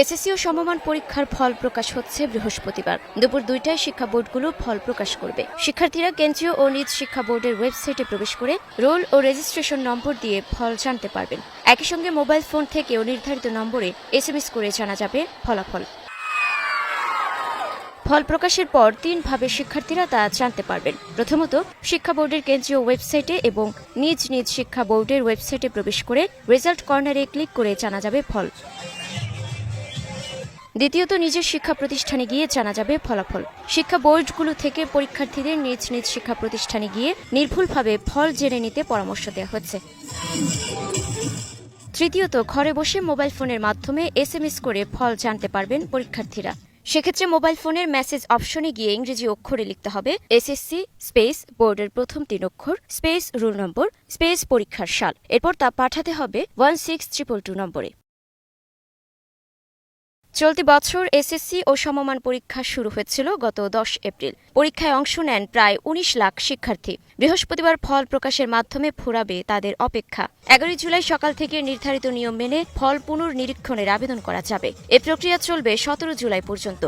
SSC ও সমমান পরীক্ষার ফল প্রকাশ হচ্ছে বৃহস্পতিবার। দুপুর দুইটায় শিক্ষা বোর্ডগুলো ফল প্রকাশ করবে। শিক্ষার্থীরা কেন্দ্রীয় ও নিজ শিক্ষা বোর্ডের ওয়েবসাইটে প্রবেশ করে রোল ও রেজিস্ট্রেশন নম্বর দিয়ে ফল জানতে পারবেন। একই সঙ্গে মোবাইল ফোন থেকেও নির্ধারিত নম্বরে এসএমএস করে জানা যাবে ফলাফল। ফল প্রকাশের পর তিনভাবে শিক্ষার্থীরা তা জানতে পারবেন। প্রথমত, শিক্ষা বোর্ডের কেন্দ্রীয় ওয়েবসাইটে এবং নিজ নিজ শিক্ষা বোর্ডের ওয়েবসাইটে প্রবেশ করে রেজাল্ট কর্নারে ক্লিক করে জানা যাবে ফল। দ্বিতীয়ত, নিজের শিক্ষা প্রতিষ্ঠানে গিয়ে জানা যাবে ফলাফল। শিক্ষা বোর্ডগুলো থেকে পরীক্ষার্থীদের নিজ নিজ শিক্ষা প্রতিষ্ঠানে গিয়ে নির্ভুলভাবে ফল জেনে নিতে পরামর্শ দেওয়া হচ্ছে। তৃতীয়ত, ঘরে বসে মোবাইল ফোনের মাধ্যমে এসএমএস করে ফল জানতে পারবেন পরীক্ষার্থীরা। সেক্ষেত্রে মোবাইল ফোনের মেসেজ অপশনে গিয়ে ইংরেজি অক্ষরে লিখতে হবে এসএসসি স্পেস বোর্ডের প্রথম তিন অক্ষর, স্পেস রুল নম্বর, স্পেস পরীক্ষার সাল। এরপর তা পাঠাতে হবে ওয়ান সিক্স ট্রিপল টু নম্বরে। চলতি বছর এসএসসি ও সমমান পরীক্ষা শুরু হয়েছিল গত দশ এপ্রিল। পরীক্ষায় অংশ নেন প্রায় উনিশ লাখ শিক্ষার্থী। বৃহস্পতিবার ফল প্রকাশের মাধ্যমে ফুরাবে তাদের অপেক্ষা। এগারোই জুলাই সকাল থেকে নির্ধারিত নিয়ম মেনে ফল পুনর্নিরীক্ষণের আবেদন করা যাবে। এ প্রক্রিয়া চলবে সতেরো জুলাই পর্যন্ত।